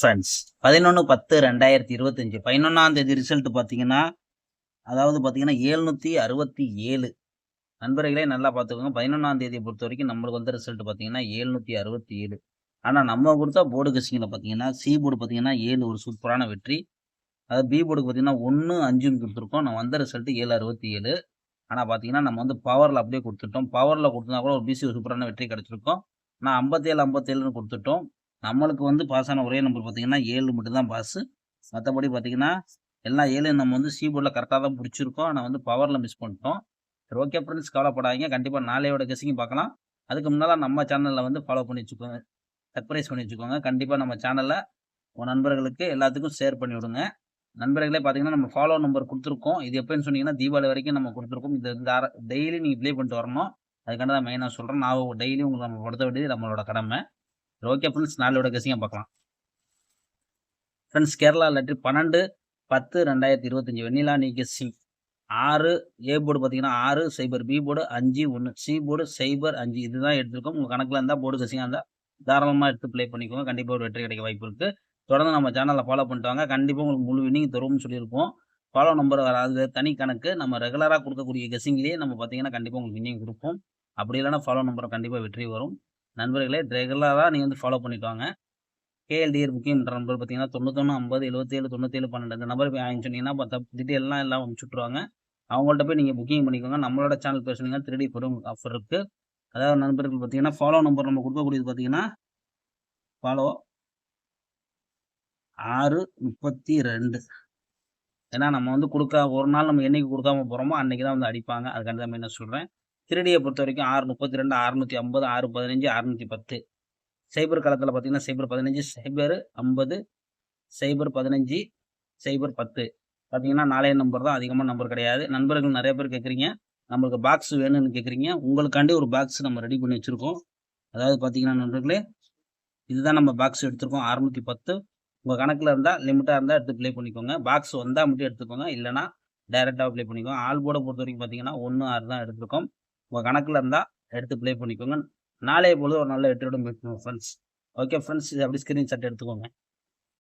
Sons பதினொன்று பத்து ரெண்டாயிரத்தி இருபத்தஞ்சி. பதினொன்றாம் தேதி ரிசல்ட் பார்த்தீங்கன்னா அதாவது பார்த்தீங்கன்னா ஏழ்நூற்றி அறுபத்தி ஏழு. நண்பர்களே நல்லா பார்த்துக்கோங்க. பதினொன்றாம் தேதியை பொறுத்த வரைக்கும் நம்மளுக்கு வந்த ரிசல்ட் பார்த்தீங்கன்னா ஏழ்நூற்றி அறுபத்தி ஏழு. ஆனால் நம்ம கொடுத்தா போர்டு கசிங்கில் பார்த்தீங்கன்னா சி போர்டு பார்த்தீங்கன்னா ஏழு ஒரு சூப்பரான வெற்றி. அதாவது பி போர்டுக்கு பார்த்தீங்கன்னா ஒன்று அஞ்சுன்னு கொடுத்துருக்கோம். நம்ம வந்த ரிசல்ட்டு ஏழு அறுபத்தி ஏழு. ஆனால் பார்த்தீங்கன்னா நம்ம வந்து பவரில் அப்படியே கொடுத்துட்டோம். பவரில் கொடுத்தா கூட ஒரு பிசி சூப்பரான வெற்றி கிடச்சிருக்கோம். நான் ஐம்பத்தேழு ஐம்பத்தேழுன்னு கொடுத்துட்டோம். நம்மளுக்கு வந்து பாஸ் ஆன ஒரே நம்பர் பார்த்தீங்கன்னா ஏழு மட்டும்தான் பாஸு மற்றபடி பார்த்தீங்கன்னா எல்லா ஏழு நம்ம வந்து சி போர்டில் கரெக்டாக தான் பிடிச்சிருக்கோம். ஆனால் வந்து பவரில் மிஸ் பண்ணிட்டோம். சரி ஓகே ஃப்ரெண்ட்ஸ் கவலைப்படாதீங்க. கண்டிப்பாக நாளையோட கெஸிங் பார்க்கலாம். அதுக்கு முன்னால் நம்ம சேனலில் வந்து ஃபாலோ பண்ணி வச்சுக்கோங்க. சர்ப்ரைஸ் பண்ணி வச்சுக்கோங்க. கண்டிப்பாக நம்ம சேனலில் உங்கள் நண்பர்களுக்கு எல்லாத்துக்கும் ஷேர் பண்ணி விடுங்க. நண்பர்களே பார்த்தீங்கன்னா நம்ம ஃபாலோ நம்பர் கொடுத்துருக்கோம். இது எப்போன்னு சொன்னீங்கன்னா தீபாவளி வரைக்கும் நம்ம கொடுத்துருக்கோம். இது இந்த டெய்லி நீங்கள் ப்ளே பண்ணிட்டு வரணும். அதுக்காக தான் மெயினாக சொல்கிறேன் நான் டெய்லி உங்களுக்கு நம்ம படுத்த வேண்டியது நம்மளோட கடமை. ஓகே ஃப்ரெண்ட்ஸ் நாளோட கசிங்க பார்க்கலாம். ஃப்ரெண்ட்ஸ் கேரளா லெட்ரி பன்னெண்டு பத்து ரெண்டாயிரத்தி இருபத்தஞ்சி வெண்ணிலா நீ சி ஆறு ஏ போர்டு பார்த்தீங்கன்னா ஆறு சைபர் பி போர்டு அஞ்சு ஒன்று சி போர்டு சைபர் அஞ்சு. இதுதான் எடுத்திருக்கோம். உங்கள் கணக்கில் இருந்தால் போர்டு கசிங்காக இருந்தால் தாராளமாக எடுத்து ப்ளே பண்ணிக்கோங்க. கண்டிப்பாக ஒரு வெற்றி கிடைக்க வாய்ப்பு இருக்குது தொடர்ந்து நம்ம சேனலில் ஃபாலோ பண்ணிட்டுவாங்க கண்டிப்பாக உங்களுக்கு முழு வினிங் தரும்னு சொல்லியிருப்போம். ஃபாலோ நம்பர் வராது தனி கணக்கு. நம்ம ரெகுலராக கொடுக்கக்கூடிய கெஸிங்லேயே நம்ம பார்த்தீங்கன்னா கண்டிப்பாக உங்களுக்கு வினிங் கொடுப்போம். அப்படி இல்லைனா ஃபாலோ நம்பரை கண்டிப்பாக வெற்றி வரும். நண்பர்களே ரெகுலராக நீங்கள் வந்து ஃபாலோ பண்ணிட்டு வாங்க கேஎல்டிஆர் புக்கிங் பண்ணுற நம்பர் பார்த்தீங்கன்னா தொண்ணூத்தொன்று ஐம்பது எழுபத்தேழு தொண்ணூத்தேழு பன்னெண்டு இந்த நம்பர் போய் வாங்கி சொன்னீங்கன்னா பார்த்தா டீட்டெயிலாம் எல்லாம் அனுப்பிச்சுட்ருவாங்க அவங்கள்ட்ட போய் நீங்கள் புக்கிங் பண்ணிக்கோங்க. நம்மளோட சேனல் பேசுனீங்கன்னா திருடி பெரும் ஆஃபர் இருக்குது அதாவது நண்பர்கள் பார்த்தீங்கன்னா ஃபாலோ நம்பர் நம்ம கொடுக்கக்கூடியது பார்த்தீங்கன்னா ஃபாலோ ஆறு முப்பத்தி ரெண்டு. ஏன்னா நம்ம வந்து கொடுக்க ஒரு நாள் நம்ம என்னைக்கு கொடுக்காம போகிறோமோ அன்றைக்கி தான் வந்து அடிப்பாங்க. அதுக்காண்டி தான் என்ன சொல்கிறேன் திருடியை பொறுத்த வரைக்கும் ஆறு முப்பத்தி ரெண்டு அறுநூற்றி ஐம்பது ஆறு பதினஞ்சு அறுநூற்றி பத்து. சைபர் காலத்தில் பார்த்தீங்கன்னா சைபர் பதினஞ்சு சைபர் ஐம்பது சைபர் பதினஞ்சு சைபர் பத்து. பார்த்தீங்கன்னா நாளைய நம்பர் தான் அதிகமான நம்பர் கிடையாது. நண்பர்கள் நிறைய பேர் கேட்குறீங்க நம்மளுக்கு பாக்ஸ் வேணும்னு கேட்குறீங்க உங்களுக்காண்டி ஒரு பாக்ஸ் நம்ம ரெடி பண்ணி வச்சுருக்கோம். அதாவது பார்த்தீங்கன்னா நண்பர்களே இதுதான் நம்ம பாக்ஸ் எடுத்திருக்கோம். அறுநூற்றி பத்து. உங்கள் கணக்கில் இருந்தால் லிமிட்டாக இருந்தால் எடுத்து ப்ளே பண்ணிக்கோங்க. பாக்ஸ் வந்தால் மட்டும் எடுத்துக்கோங்க. இல்லைனா டைரெக்டாக ப்ளே பண்ணிக்கோங்க. ஆல் போர்டை பொறுத்த வரைக்கும் பார்த்தீங்கன்னா ஒன்று ஆறு தான் எடுத்துருக்கோம். உங்கள் கணக்கில் இருந்தால் எடுத்து ப்ளே பண்ணிக்கோங்க. நாளைய பொழுது ஒரு நல்ல வெற்றியோட மீட் ஃப்ரெண்ட்ஸ் ஓகே ஃப்ரெண்ட்ஸ் இது அப்படி ஸ்க்ரீன்ஷாட் எடுத்துக்கோங்க.